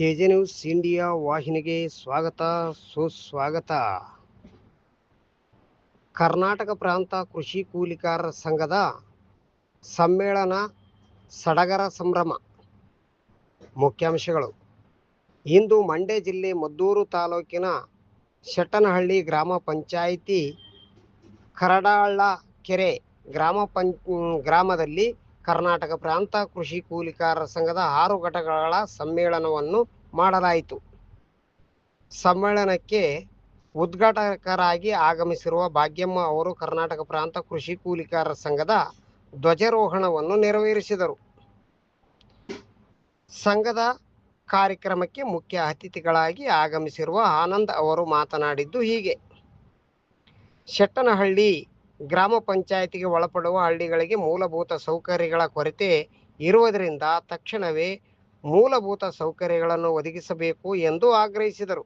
K J news India ವಾಹಿನಿಗೆ ಸ್ವಾಗತ, ಸುಸ್ವಾಗತ. ಕರ್ನಾಟಕ ಪ್ರಾಂತ ಕೃಷಿ ಕೂಲಿಕಾರರ ಸಂಘದ ಸಮ್ಮೇಳನ ಸಡಗರ ಸಂಭ್ರಮ. ಮುಖ್ಯಾಂಶಗಳು. ಇಂದು ಮಂಡ್ಯ ಜಿಲ್ಲೆ ಮದ್ದೂರು ತಾಲೂಕಿನ ಶೆಟ್ಟನಹಳ್ಳಿ ಗ್ರಾಮ ಪಂಚಾಯಿತಿ ಕರಡಾಳ್ಳ ಕೆರೆ ಗ್ರಾಮ ಪಂ, ಗ್ರಾಮದಲ್ಲಿ ಕರ್ನಾಟಕ ಪ್ರಾಂತ ಕೃಷಿ ಕೂಲಿಕಾರರ ಸಂಘದ ಆರು ಘಟಕಗಳ ಸಮ್ಮೇಳನವನ್ನು ಮಾಡಲಾಯಿತು. ಸಮ್ಮೇಳನಕ್ಕೆ ಉದ್ಘಾಟಕರಾಗಿ ಆಗಮಿಸಿರುವ ಭಾಗ್ಯಮ್ಮ ಅವರು ಕರ್ನಾಟಕ ಪ್ರಾಂತ ಕೃಷಿ ಕೂಲಿಕಾರರ ಸಂಘದ ಧ್ವಜಾರೋಹಣವನ್ನು ನೆರವೇರಿಸಿದರು. ಸಂಘದ ಕಾರ್ಯಕ್ರಮಕ್ಕೆ ಮುಖ್ಯ ಅತಿಥಿಗಳಾಗಿ ಆಗಮಿಸಿರುವ ಆನಂದ್ ಅವರು ಮಾತನಾಡಿದ್ದು ಹೀಗೆ. ಶೆಟ್ಟನಹಳ್ಳಿ ಗ್ರಾಮ ಪಂಚಾಯತಿಗೆ ಒಳಪಡುವ ಹಳ್ಳಿಗಳಿಗೆ ಮೂಲಭೂತ ಸೌಕರ್ಯಗಳ ಕೊರತೆ ಇರುವುದರಿಂದ ತಕ್ಷಣವೇ ಮೂಲಭೂತ ಸೌಕರ್ಯಗಳನ್ನು ಒದಗಿಸಬೇಕು ಎಂದು ಆಗ್ರಹಿಸಿದರು.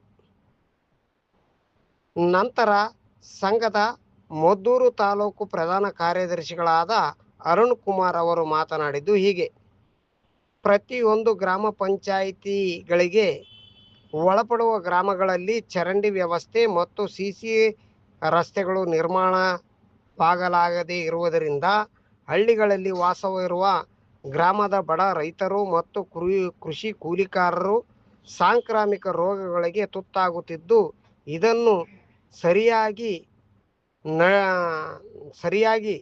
ನಂತರ ಸಂಘದ ಮದ್ದೂರು ತಾಲೂಕು ಪ್ರಧಾನ ಕಾರ್ಯದರ್ಶಿಗಳಾದ ಅರುಣ್ ಕುಮಾರ್ ಅವರು ಮಾತನಾಡಿದ್ದು ಹೀಗೆ, ಪ್ರತಿಯೊಂದು ಗ್ರಾಮ ಪಂಚಾಯಿತಿಗಳಿಗೆ ಒಳಪಡುವ ಗ್ರಾಮಗಳಲ್ಲಿ ಚರಂಡಿ ವ್ಯವಸ್ಥೆ ಮತ್ತು ಸಿ ಸಿ ರಸ್ತೆಗಳು ನಿರ್ಮಾಣವಾಗಲಾಗದೇ ಇರುವುದರಿಂದ ಹಳ್ಳಿಗಳಲ್ಲಿ ವಾಸವಿರುವ ಗ್ರಾಮದ ಬಡ ರೈತರು ಮತ್ತು ಕೃಷಿ ಕೂಲಿಕಾರರು ಸಾಂಕ್ರಾಮಿಕ ರೋಗಗಳಿಗೆ ತುತ್ತಾಗುತ್ತಿದ್ದು ಇದನ್ನು ಸರಿಯಾಗಿ ನ ಸರಿಯಾಗಿ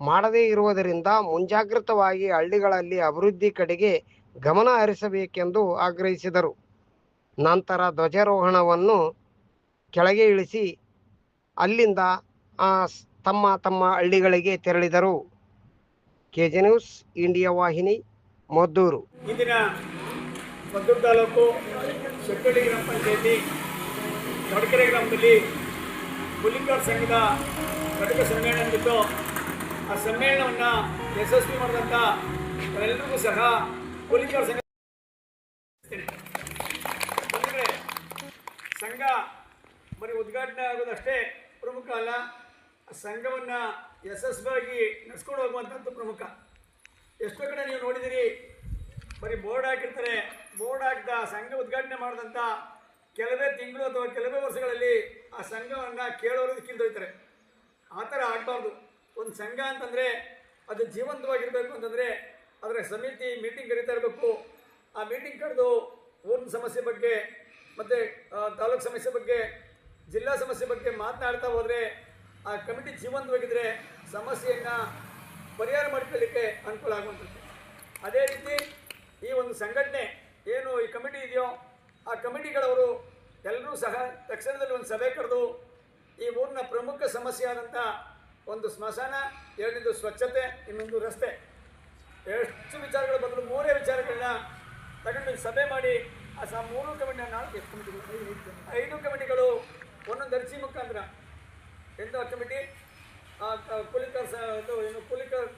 ಮಾಡದೇ ಇರುವುದರಿಂದ ಮುಂಜಾಗ್ರತವಾಗಿ ಹಳ್ಳಿಗಳಲ್ಲಿ ಅಭಿವೃದ್ಧಿ ಕಡೆಗೆ ಗಮನ ಹರಿಸಬೇಕೆಂದು ಆಗ್ರಹಿಸಿದರು. ನಂತರ ಧ್ವಜಾರೋಹಣವನ್ನು ಕೆಳಗೆ ಇಳಿಸಿ ಅಲ್ಲಿಂದ ಆ, ತಮ್ಮ ತಮ್ಮ ಹಳ್ಳಿಗಳಿಗೆ ತೆರಳಿದರು. ಕೆಜೆ ನ್ಯೂಸ್ ಇಂಡಿಯಾ ವಾಹಿನಿ, ಮದ್ದೂರು. ಇಂದಿನ ಮದ್ದೂರು ತಾಲೂಕು ಶೆಟ್ಟಳ್ಳಿ ಗ್ರಾಮ ಪಂಚಾಯತಿ ಹೊಡಕೆರೆ ಗ್ರಾಮದಲ್ಲಿ ಹುಲಿಕಾರ್ ಸಂಘದ ಘಟಕ ಸಮ್ಮೇಳನ ನಡೆದಿತ್ತು. ಆ ಸಮ್ಮೇಳನವನ್ನು ಯಶಸ್ವಿ ಮಾಡಿದಂಥ ಎಲ್ಲರಿಗೂ ಸಹ ಹುಲಿಕಾರ್ ಸಂಘ ಸಂಘ ಬರೀ ಉದ್ಘಾಟನೆ ಆಗೋದಷ್ಟೇ ಪ್ರಮುಖ ಅಲ್ಲ. ಸಂಘವನ್ನು ಯಶಸ್ವಿಯಾಗಿ ನಡೆಸ್ಕೊಂಡು ಹೋಗುವಂಥದ್ದು ಪ್ರಮುಖ. ಎಷ್ಟೋ ಕಡೆ ನೀವು ನೋಡಿದಿರಿ, ಬರೀ ಬೋರ್ಡ್ ಹಾಕಿರ್ತಾರೆ. ಬೋರ್ಡ್ ಹಾಕಿದ ಸಂಘ ಉದ್ಘಾಟನೆ ಮಾಡಿದಂಥ ಕೆಲವೇ ತಿಂಗಳು ಅಥವಾ ಕೆಲವೇ ವರ್ಷಗಳಲ್ಲಿ ಆ ಸಂಘವನ್ನು ಕೇಳೋರು ಕಿಲ್ದೊಯ್ತಾರೆ. ಆ ಥರ ಆಗಬಾರ್ದು. ಒಂದು ಸಂಘ ಅಂತಂದರೆ ಅದು ಜೀವಂತವಾಗಿರಬೇಕು ಅಂತಂದರೆ ಅದರ ಸಮಿತಿ ಮೀಟಿಂಗ್ ಕರೀತಾ ಇರಬೇಕು. ಆ ಮೀಟಿಂಗ್ ಕರೆದು ಊರಿನ ಸಮಸ್ಯೆ ಬಗ್ಗೆ ಮತ್ತು ತಾಲೂಕು ಸಮಸ್ಯೆ ಬಗ್ಗೆ, ಜಿಲ್ಲಾ ಸಮಸ್ಯೆ ಬಗ್ಗೆ ಮಾತನಾಡ್ತಾ ಹೋದರೆ ಆ ಕಮಿಟಿ ಜೀವಂತವಾಗಿದ್ದರೆ ಸಮಸ್ಯೆಯನ್ನು ಪರಿಹಾರ ಮಾಡ್ಕೊಳ್ಳಿಕ್ಕೆ ಅನುಕೂಲ ಆಗುವಂಥದ್ದು. ಅದೇ ರೀತಿ ಈ ಒಂದು ಸಂಘಟನೆ ಏನು ಈ ಕಮಿಟಿ ಇದೆಯೋ ಆ ಕಮಿಟಿಗಳವರು ಎಲ್ಲರೂ ಸಹ ತಕ್ಷಣದಲ್ಲಿ ಒಂದು ಸಭೆ ಕರೆದು ಈ ಊರಿನ ಪ್ರಮುಖ ಸಮಸ್ಯೆ ಆದಂಥ ಒಂದು ಸ್ಮಶಾನ ಎರಡನೇದು ಸ್ವಚ್ಛತೆ, ಇನ್ನೊಂದು ರಸ್ತೆ. ಎಷ್ಟು ವಿಚಾರಗಳು ಬಂದರೂ ಮೂರೇ ವಿಚಾರಗಳನ್ನ ತಗೊಂಡು ಸಭೆ ಮಾಡಿ ಆ ಸಹ ಮೂರು ಕಮಿಟಿ ನಾಲ್ಕು ಕಮಿಟಿಗಳು. ಐದು ಕಮಿಟಿಗಳು ಒಂದೊಂದು ಅರ್ಜಿ ಮುಖಾಂತರ ಎಂಥ ಕಮಿಟಿ? ಆ, ಕ- ಕೂಲಿಕರ್ ಸ ಇದು ಏನು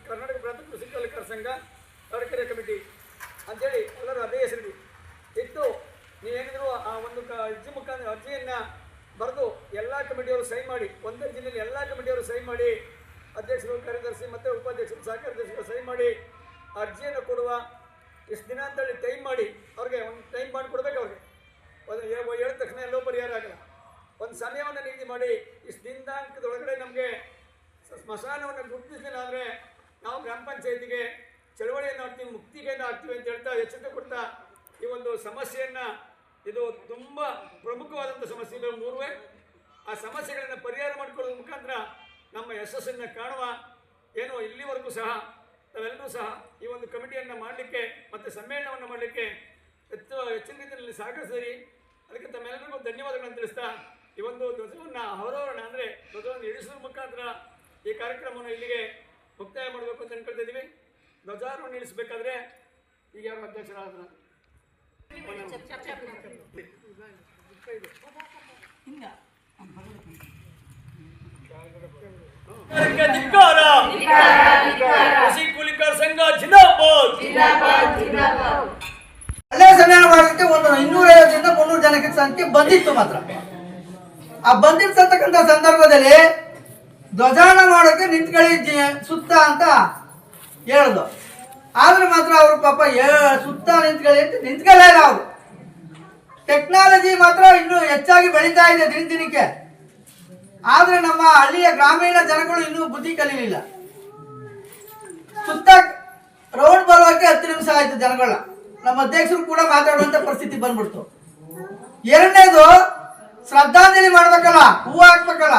ಕರ್ನಾಟಕ ಪ್ರಾಂತ ಕೃಷಿ ಕೂಲಿಕರ ಸಂಘ ತಡಕೆರೆ ಕಮಿಟಿ. ಅಂತೇಳಿ ಎಲ್ಲರೂ ಅದೇ ಹೆಸರಿದೆ ಇತ್ತು ನೀವೇನಿದ್ರು ಆ ಒಂದು ಕ ಅರ್ಜಿ ಮುಖಾಂತರ ಅರ್ಜಿಯನ್ನು ಬರೆದು ಎಲ್ಲ ಕಮಿಟಿಯವರು ಸಹಿ ಮಾಡಿ ಒಂದೇ ಜಿಲ್ಲೆಯಲ್ಲಿ ಎಲ್ಲ ಕಮಿಟಿಯವರು ಸಹಿ ಮಾಡಿ ಅಧ್ಯಕ್ಷರು ಕಾರ್ಯದರ್ಶಿ ಮತ್ತು ಉಪಾಧ್ಯಕ್ಷರು ಸಹ ಕಾರ್ಯದರ್ಶಿಗಳು ಸಹಿ ಮಾಡಿ ಅರ್ಜಿಯನ್ನು ಕೊಡುವ ಇಷ್ಟು ದಿನ ಅಂತೇಳಿ ಟೈಮ್ ಮಾಡಿ ಅವ್ರಿಗೆ ಒಂದು ಟೈಮ್ ಮಾಡಿ ಕೊಡ್ಬೇಕು ಅವ್ರಿಗೆ ಹೇಳಿದ ತಕ್ಷಣ ಎಲ್ಲೋ ಪರಿಹಾರ ಆಗಲ್ಲ. ಒಂದು ಸಮಯವನ್ನು ನಿಗದಿ ಮಾಡಿ. ಇಷ್ಟು ದಿನಾಂಕದೊಳಗಡೆ ನಮಗೆ ಸ್ಮಶಾನವನ್ನು ಗುರುತಿಸಲಿಲ್ಲ ಅಂದರೆ ನಾವು ಗ್ರಾಮ ಪಂಚಾಯತಿಗೆ ಚಳವಳಿಯನ್ನು ಹಾಕ್ತೀವಿ, ಮುಕ್ತಿಗೆಯನ್ನು ಹಾಕ್ತೀವಿ ಅಂತ ಹೇಳ್ತಾ ಎಚ್ಚರಿಕೆ ಕೊಡ್ತಾ ಈ ಒಂದು ಸಮಸ್ಯೆಯನ್ನು, ಇದು ತುಂಬ ಪ್ರಮುಖವಾದಂಥ ಸಮಸ್ಯೆ ಇವೆ ಮೂರುವೆ. ಆ ಸಮಸ್ಯೆಗಳನ್ನು ಪರಿಹಾರ ಮಾಡಿಕೊಳ್ಳೋದ್ರ ಮುಖಾಂತರ ನಮ್ಮ ಯಶಸ್ಸನ್ನು ಕಾಣುವ ಏನು ಇಲ್ಲಿವರೆಗೂ ಸಹ, ತಾವೆಲ್ಲರೂ ಸಹ ಈ ಒಂದು ಕಮಿಟಿಯನ್ನು ಮಾಡಲಿಕ್ಕೆ ಮತ್ತು ಸಮ್ಮೇಳನವನ್ನು ಮಾಡಲಿಕ್ಕೆ ಹೆಚ್ಚು ಹೆಚ್ಚಿನ ರೀತಿಯಲ್ಲಿ ಸಹಕರಿಸಿರಿ. ಅದಕ್ಕೆ ತಮ್ಮೆಲ್ಲರಿಗೂ ಧನ್ಯವಾದಗಳನ್ನು ತಿಳಿಸ್ತಾ ಈ ಒಂದು ಧ್ವಜವನ್ನು ಅವರೋಹಣ ಅಂದರೆ ಧ್ವಜವನ್ನು ಇಳಿಸೋದ್ರ ಮುಖಾಂತರ ಈ ಕಾರ್ಯಕ್ರಮವನ್ನು ಇಲ್ಲಿಗೆ ಮುಕ್ತಾಯ ಮಾಡಬೇಕು ಅಂತ ಅನ್ಕೊಳ್ತಾ ಇದ್ದೀವಿ ಧ್ವಜಾರೋಹಣ ಇಳಿಸಬೇಕಾದ್ರೆ ಈಗ ಯಾರು ಅಧ್ಯಕ್ಷರಾದ ಕೃಷಿ ಕೂಲಿಕರ ಸಂಘ ಜಿಂದಾಬಾದ್. ಮಾಡೋದಕ್ಕೆ ಒಂದು ಇನ್ನೂರೈವತ್ತರಿಂದ ಮುನ್ನೂರು ಜನಕ್ಕೆ ಸಂಖ್ಯೆ ಬಂದಿತ್ತು ಮಾತ್ರ. ಆ ಬಂದಿರ್ತಕ್ಕಂಥ ಸಂದರ್ಭದಲ್ಲಿ ಧ್ವಜಾನ ಮಾಡೋಕೆ ನಿಂತ್ಕೊಳ್ಳಿ ಸುತ್ತ ಅಂತ ಹೇಳ್ದು. ಆದ್ರೆ ಮಾತ್ರ ಅವರು ಪಾಪ ಸುತ್ತ ನಿಂತ್ಕೊಳ್ಳಿ ಅಂತ ನಿಂತ್ಕೊಳ್ಳೇ ಇಲ್ಲ ಅವರು. ಟೆಕ್ನಾಲಜಿ ಮಾತ್ರ ಇನ್ನು ಹೆಚ್ಚಾಗಿ ಬೆಳೀತಾ ಇದೆ ದಿನ ದಿನಕ್ಕೆ. ಆದ್ರೆ ನಮ್ಮ ಹಳ್ಳಿಯ ಗ್ರಾಮೀಣ ಜನಗಳು ಇನ್ನೂ ಬುದ್ಧಿ ಕಲೀಲಿಲ್ಲ. ಸುತ್ತ ರೌಂಡ್ ಬರೋಕೆ ಹತ್ತು ನಿಮಿಷ ಆಯ್ತು ಜನಗಳ. ನಮ್ಮ ಅಧ್ಯಕ್ಷರು ಕೂಡ ಮಾತಾಡುವಂತ ಪರಿಸ್ಥಿತಿ ಬಂದ್ಬಿಡ್ತು. ಎರಡನೇದು ಶ್ರದ್ಧಾಂಜಲಿ ಮಾಡ್ಬೇಕಲ್ಲ? ಹೂವು ಹಾಕ್ಬೇಕಲ್ಲ?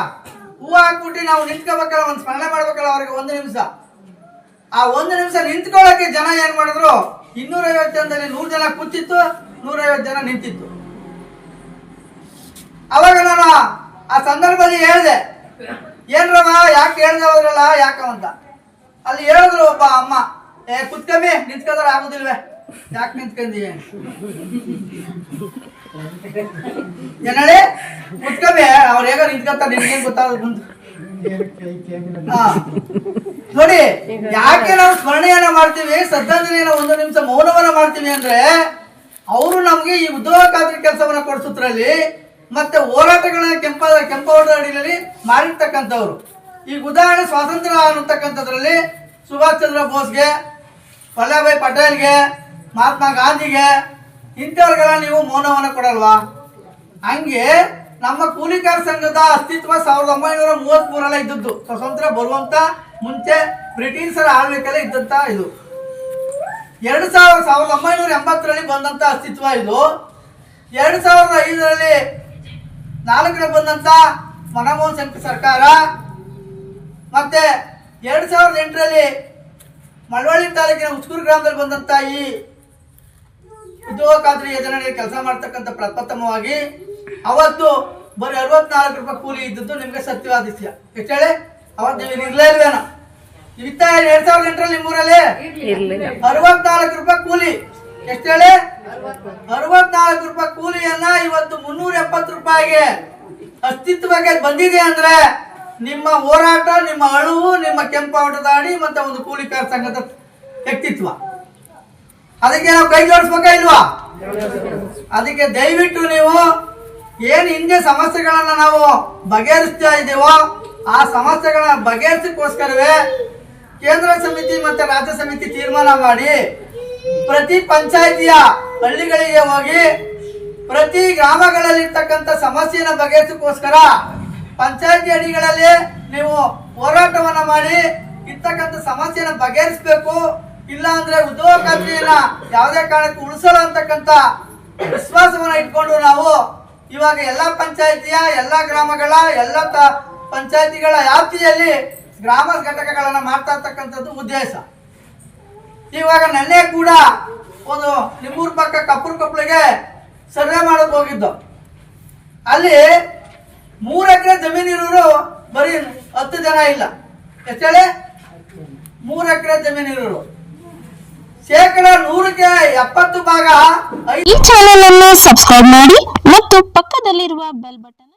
ಹೂವು ಹಾಕ್ಬಿಟ್ಟು ನಾವು ನಿಂತ್ಕೋಬೇಕಲ್ಲ, ಒಂದು ಸ್ಮರಣೆ ಮಾಡ್ಬೇಕಲ್ಲ ಅವ್ರಿಗೆ ಒಂದು ನಿಮಿಷ. ಆ ಒಂದು ನಿಮಿಷ ನಿಂತ್ಕೊಳ್ಳೋಕೆ ಜನ ಏನ್ ಮಾಡಿದ್ರು? ಇನ್ನೂರೈವತ್ತು ಜನದಲ್ಲಿ ನೂರು ಜನ ಕೂತಿತ್ತು, ನೂರೈವತ್ತು ಜನ ನಿಂತಿತ್ತು. ಅವಾಗ ನಾನು ಆ ಸಂದರ್ಭದಲ್ಲಿ ಹೇಳಿದೆ ಏನ್ರವ ಯಾಕೆ ಹೇಳ್ದೆ ಹೋದ್ರಲ್ಲ, ಯಾಕಂತ? ಅಲ್ಲಿ ಹೇಳಿದ್ರು ಒಬ್ಬ ಅಮ್ಮ, ಏ, ಕುತ್ಕಮ್ಮಿ, ನಿಂತ್ಕೋದ್ರ ಆಗುದಿಲ್ವೇ? ಯಾಕೆ ನಿಂತ್ಕೊಂಡಿ ಏನೇ ಕುತ್ಕಮ್ಮಿ ಅವ್ರು ಹೇಗ ನಿಂತ್ಕೊಂತಾರೆ ನಿನ್ಗೇನ್ ಗೊತ್ತಾಗೋದು. ನೋಡಿ, ಯಾಕೆ ನಾವು ಸ್ಮರಣೆಯನ್ನ ಮಾಡ್ತೀವಿ, ಶ್ರದ್ಧಾಂಜಲಿಯನ್ನ ಒಂದು ನಿಮಿಷ ಮೌನವನ್ನ ಮಾಡ್ತೀವಿ ಅಂದ್ರೆ, ಅವರು ನಮ್ಗೆ ಈ ಉದ್ಯೋಗ ಖಾತ್ರಿ ಕೆಲಸವನ್ನ ಕೊಡಿಸುತ್ತರಲ್ಲಿ ಮತ್ತೆ ಹೋರಾಟಗಳ ಕೆಂಪ ಕೆಂಪೌಡರ್ ಅಡಿಯಲ್ಲಿ ಮಾಡಿರ್ತಕ್ಕಂಥವ್ರು ಈಗ ಉದಾಹರಣೆ ಸ್ವಾತಂತ್ರ್ಯ ಅನ್ನತಕ್ಕಂಥದ್ರಲ್ಲಿ ಸುಭಾಷ್ ಚಂದ್ರ ಬೋಸ್ಗೆ ವಲ್ಲಭಾಯ್ ಪಟೇಲ್ಗೆ ಮಹಾತ್ಮ ಗಾಂಧಿಗೆ ಇಂಥವ್ರಿಗೆಲ್ಲ ನೀವು ಮೌನವನ್ನು ಕೊಡಲ್ವಾ? ಹಂಗೆ ನಮ್ಮ ಕೂಲಿಕಾರ ಸಂಘದ ಅಸ್ತಿತ್ವ ಸಾವಿರದ ಒಂಬೈನೂರ ಮೂವತ್ತ್ ಮೂರಲ್ಲ ಇದ್ದದ್ದು. ಸ್ವತಂತ್ರ ಬರುವಂತ ಮುಂಚೆ ಬ್ರಿಟಿಷರ ಆಳ್ವಿಕೆಲ್ಲ ಇದ್ದಂತ ಇದು. ಎರಡು ಸಾವಿರ ಸಾವಿರದ ಒಂಬೈನೂರ ಎಂಬತ್ತರಲ್ಲಿ ಬಂದಂತ ಅಸ್ತಿತ್ವ ಇದು. ಎರಡು ಸಾವಿರದ ಐದರಲ್ಲಿ ನಾಲ್ಕರಲ್ಲಿ ಬಂದಂತ ಮನಮೋಹನ್ ಸಿಂಗ್ ಸರ್ಕಾರ. ಮತ್ತೆ ಎರಡು ಸಾವಿರದ ಎಂಟರಲ್ಲಿ ಮಳವಳ್ಳಿ ತಾಲೂಕಿನ ಉಸ್ಕೂರು ಗ್ರಾಮದಲ್ಲಿ ಬಂದಂತ ಈ ಉದ್ಯೋಗ ಖಾತ್ರಿ ಯೋಜನೆಯಲ್ಲಿ ಕೆಲಸ ಮಾಡ್ತಕ್ಕಂಥ ಪ್ರಪ್ರಥಮವಾಗಿ ಅವತ್ತು ಬರೀ ಅರವತ್ನಾಲ್ಕು ರೂಪಾಯಿ ಕೂಲಿ ಇದ್ದದ್ದು ನಿಮ್ಗೆ ಸತ್ಯವಾದ ವಿಷಯ. ಎಷ್ಟು ಹೇಳಿ? ಅವತ್ತು ನೀವು ಇರ್ಲೇ ಇಲ್ವೇನೋ? ಇತ್ತ ಎರಡ್ ಸಾವಿರದ ಎಂಟರಲ್ಲಿ ನಿಮ್ಮೂರಲ್ಲಿ? ಅರವತ್ನಾಲ್ಕು ರೂಪಾಯಿ ಕೂಲಿ. ಎಷ್ಟು ಹೇಳಿ? ಅರವತ್ನಾಲ್ಕು ರೂಪಾಯಿ ಕೂಲಿಯನ್ನ ಇವತ್ತು ಮುನ್ನೂರ ಎಪ್ಪತ್ತು ರೂಪಾಯಿಗೆ ಅಸ್ತಿತ್ವಕ್ಕೆ ಬಂದಿದೆ ಅಂದ್ರೆ ನಿಮ್ಮ ಹೋರಾಟ ನಿಮ್ಮ ಅಳುವು ನಿಮ್ಮ ಕೆಂಪಾವಟದ ಅಡಿ ಮತ್ತೆ ಒಂದು ಕೂಲಿಕಾರ ಸಂಘದ ವ್ಯಕ್ತಿತ್ವ. ಅದಕ್ಕೆ ನಾವು ಕೈ ಜೋಡಿಸ್ಬೇಕಾ ಇಲ್ವಾ? ಅದಕ್ಕೆ ದಯವಿಟ್ಟು ನೀವು ಏನು ಹಿಂದೆ ಸಮಸ್ಯೆಗಳನ್ನ ನಾವು ಬಗೆಹರಿಸ್ತಾ ಇದ್ದೀವೋ ಆ ಸಮಸ್ಯೆಗಳನ್ನ ಬಗೆಹರಿಸಕ್ಕೋಸ್ಕರವೇ ಕೇಂದ್ರ ಸಮಿತಿ ಮತ್ತೆ ರಾಜ್ಯ ಸಮಿತಿ ತೀರ್ಮಾನ ಮಾಡಿ ಪ್ರತಿ ಪಂಚಾಯಿತಿಯ ಹಳ್ಳಿಗಳಿಗೆ ಹೋಗಿ ಪ್ರತಿ ಗ್ರಾಮಗಳಲ್ಲಿರ್ತಕ್ಕಂಥ ಸಮಸ್ಯೆನ ಬಗೆಹರಿಸಕ್ಕೋಸ್ಕರ ಪಂಚಾಯತಿ ಅಡಿಗಳಲ್ಲಿ ನೀವು ಹೋರಾಟವನ್ನ ಮಾಡಿ ಇರ್ತಕ್ಕಂಥ ಸಮಸ್ಯೆನ ಬಗೆಹರಿಸಬೇಕು. ಇಲ್ಲ ಅಂದ್ರೆ ಉದ್ಯೋಗ ಖಾತ್ರಿಯನ್ನ ಯಾವುದೇ ಕಾರಣಕ್ಕೂ ಉಳಿಸಲ್ಲ ಅಂತಕ್ಕಂತ ವಿಶ್ವಾಸವನ್ನ ಇಟ್ಕೊಂಡು ನಾವು ಇವಾಗ ಎಲ್ಲಾ ಪಂಚಾಯತಿಯ, ಎಲ್ಲಾ ಗ್ರಾಮಗಳ, ಎಲ್ಲ ಪಂಚಾಯತಿಗಳ ವ್ಯಾಪ್ತಿಯಲ್ಲಿ ಗ್ರಾಮ ಘಟಕಗಳನ್ನ ಮಾಡ್ತಾ ಇರ್ತಕ್ಕಂಥದ್ದು ಉದ್ದೇಶ. ಇವಾಗ ನನ್ನೆ ಕೂಡ ಒಂದು ನಿಮ್ಮೂರ್ ಪಕ್ಕ ಕಪ್ಪೂರ್ ಕೊಪ್ಪಳಿಗೆ ಸರ್ವೆ ಮಾಡಕ್ ಹೋಗಿದ್ದು. ಅಲ್ಲಿ ಮೂರು ಎಕರೆ ಜಮೀನಿರೋರು ಬರೀ ಹತ್ತು ಜನ ಇಲ್ಲ. ಎಷ್ಟೇಳೆ ಮೂರು ಎಕರೆ ಜಮೀನಿರೋರು ಶೇಕಡ ನೂರಕ್ಕೆ ಎಪ್ಪತ್ತು ಭಾಗ ಈ ಚಾನೆಲ್ ಅನ್ನು ಸಬ್ಸ್ಕ್ರೈಬ್ ಮಾಡಿ ಮತ್ತು ಪಕ್ಕದಲ್ಲಿರುವ ಬೆಲ್ ಬಟನ್